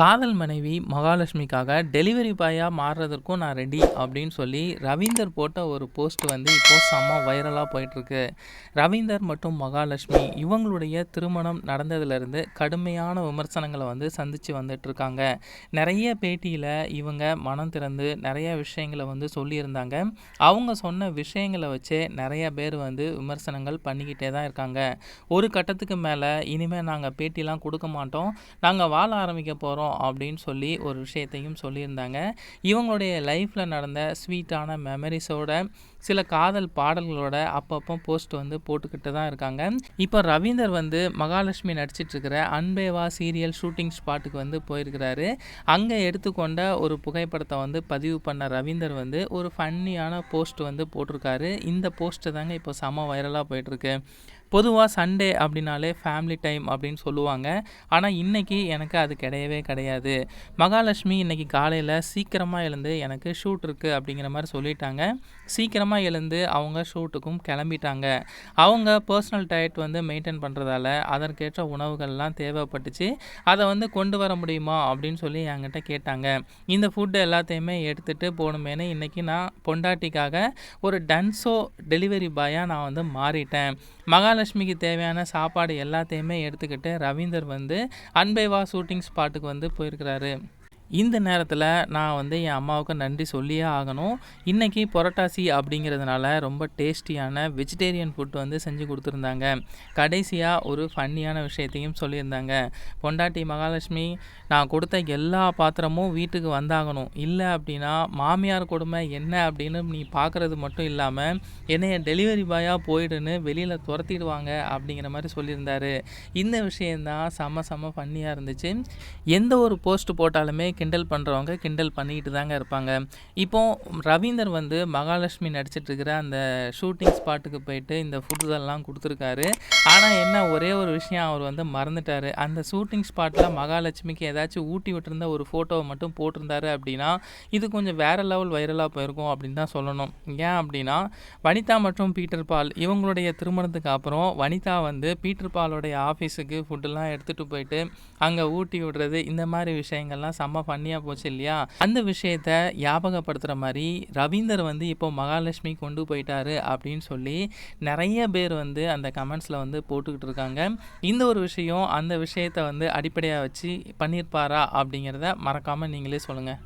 காதல் மனைவி மகாலட்சுமிக்காக டெலிவரி பாயாக மாறுறதற்கும் நான் ரெடி அப்படின்னு சொல்லி ரவீந்தர் போட்ட ஒரு போஸ்ட் வந்து இப்போது செம்ம வைரலாக போயிட்டுருக்கு. ரவீந்தர் மற்றும் மகாலட்சுமி இவங்களுடைய திருமணம் நடந்ததுலேருந்து கடுமையான விமர்சனங்களை வந்து சந்தித்து வந்துட்டுருக்காங்க. நிறைய பேட்டியில் இவங்க மனம் திறந்து நிறைய விஷயங்களை வந்து சொல்லியிருந்தாங்க. அவங்க சொன்ன விஷயங்களை வச்சே நிறைய பேர் வந்து விமர்சனங்கள் பண்ணிக்கிட்டே தான் இருக்காங்க. ஒரு கட்டத்துக்கு மேலே இனிமேல் நாங்கள் பேட்டிலாம் கொடுக்க மாட்டோம். நாங்கள் வாழ ஆரம்பிக்க போகிறோம் அப்படின்னு சொல்லி ஒரு விஷயத்தையும் சொல்லியிருந்தாங்க. இவங்களுடைய லைஃப்பில் நடந்த ஸ்வீட்டான மெமரிஸோட சில காதல் பாடல்களோட அப்பப்போ போஸ்ட் வந்து போட்டுக்கிட்டு தான் இருக்காங்க. இப்போ ரவீந்தர் வந்து மகாலட்சுமி நடிச்சிட்டு இருக்கிற அன்பேவா சீரியல் ஷூட்டிங் ஸ்பாட்டுக்கு வந்து போயிருக்கிறாரு. அங்கே எடுத்துக்கொண்ட ஒரு புகைப்படத்தை வந்து பதிவு பண்ண ரவீந்தர் வந்து ஒரு ஃபன்னியான போஸ்ட் வந்து போட்டிருக்காரு. இந்த போஸ்ட்டு தாங்க இப்போ செம வைரலாக போயிட்டுருக்கு பொதுவாக சண்டே அப்படின்னாலே ஃபேமிலி டைம் அப்படின்னு சொல்லுவாங்க. ஆனால் இன்றைக்கி எனக்கு அது கிடையவே கிடையாது. மகாலட்சுமி இன்றைக்கி காலையில் சீக்கிரமாக எழுந்து எனக்கு ஷூட் இருக்குது அப்படிங்கிற மாதிரி சொல்லிட்டாங்க. சீக்கிரமாக எழுந்து அவங்க ஷூட்டுக்கும் கிளம்பிட்டாங்க. அவங்க பர்சனல் டயட் வந்து மெயின்டைன் பண்ணுறதால அதற்கேற்ற உணவுகள்லாம் தேவைப்பட்டுச்சு. அதை வந்து கொண்டு வர முடியுமா அப்படின்னு சொல்லி என்கிட்ட கேட்டாங்க. இந்த ஃபுட்டு எல்லாத்தையுமே எடுத்துகிட்டு போகணுமேனு இன்றைக்கி நான் பொண்டாட்டிக்காக ஒரு டன்ஸோ டெலிவரி பாயாக நான் வந்து மாறிட்டேன். மகாலட்சுமிக்கு தேவையான சாப்பாடு எல்லாத்தையுமே எடுத்துக்கிட்டு ரவீந்தர் வந்து அன்பைவா ஷூட்டிங் ஸ்பாட்டுக்கு வந்து போயிருக்கிறாரு. இந்த நேரத்தில் நான் வந்து என் அம்மாவுக்கு நன்றி சொல்லியே ஆகணும். இன்றைக்கி புரட்டாசி அப்படிங்கிறதுனால ரொம்ப டேஸ்டியான வெஜிடேரியன் ஃபுட் வந்து செஞ்சு கொடுத்துருந்தாங்க. கடைசியாக ஒரு ஃபன்னியான விஷயத்தையும் சொல்லியிருந்தாங்க. பொண்டாட்டி மகாலட்சுமி நான் கொடுத்த எல்லா பாத்திரமும் வீட்டுக்கு வந்தாகணும். இல்லை அப்படின்னா மாமியார் கொடுமை என்ன அப்படின்னு நீ பார்க்குறது மட்டும் இல்லாமல் என்னைய டெலிவரி பாயாக போயிடுன்னு வெளியில் துரத்திடுவாங்க அப்படிங்கிற மாதிரி சொல்லியிருந்தாரு. இந்த விஷயந்தான் செம்ம செம்ம ஃபன்னியாக இருந்துச்சு. எந்த ஒரு போஸ்ட் போட்டாலுமே கிண்டல் பண்ணுறவங்க கிண்டல் பண்ணிக்கிட்டு தாங்க இருப்பாங்க. இப்போது ரவீந்தர் வந்து மகாலட்சுமி நடிச்சிட்டு இருக்கிற அந்த ஷூட்டிங் ஸ்பாட்டுக்கு போயிட்டு இந்த ஃபுட்ஸெல்லாம் கொடுத்துருக்காரு. ஆனால் என்ன ஒரே ஒரு விஷயம் அவர் வந்து மறந்துட்டார். அந்த ஷூட்டிங் ஸ்பாட்டில் மகாலட்சுமிக்கு ஏதாச்சும் ஊட்டி விட்டுருந்த ஒரு ஃபோட்டோவை மட்டும் போட்டிருந்தாரு அப்படின்னா இது கொஞ்சம் வேறு லெவல் வைரலாக போயிருக்கும் அப்படின்னு தான் சொல்லணும். ஏன் அப்படின்னா வனிதா மற்றும் பீட்டர் பால் இவங்களுடைய திருமணத்துக்கு அப்புறம் வனிதா வந்து பீட்டர் பாலோடைய ஆஃபீஸுக்கு ஃபுட்டெல்லாம் எடுத்துகிட்டு போயிட்டு அங்கே ஊட்டி விடுறது இந்த மாதிரி விஷயங்கள்லாம் செம்ம ஃபன்னியாக போச்சு இல்லையா? அந்த விஷயத்த ஞாபகப்படுத்துகிற மாதிரி ரவீந்தர் வந்து இப்போ மகாலட்சுமி கொண்டு போயிட்டாரு அப்படின்னு சொல்லி நிறைய பேர் வந்து அந்த கமெண்ட்ஸில் வந்து போட்டுக்கிட்டு இருக்காங்க. இந்த ஒரு விஷயம் அந்த விஷயத்தை வந்து அடிப்படையாக வச்சு பண்ணியிருப்பாரா அப்படிங்கிறத மறக்காமல் நீங்களே சொல்லுங்கள்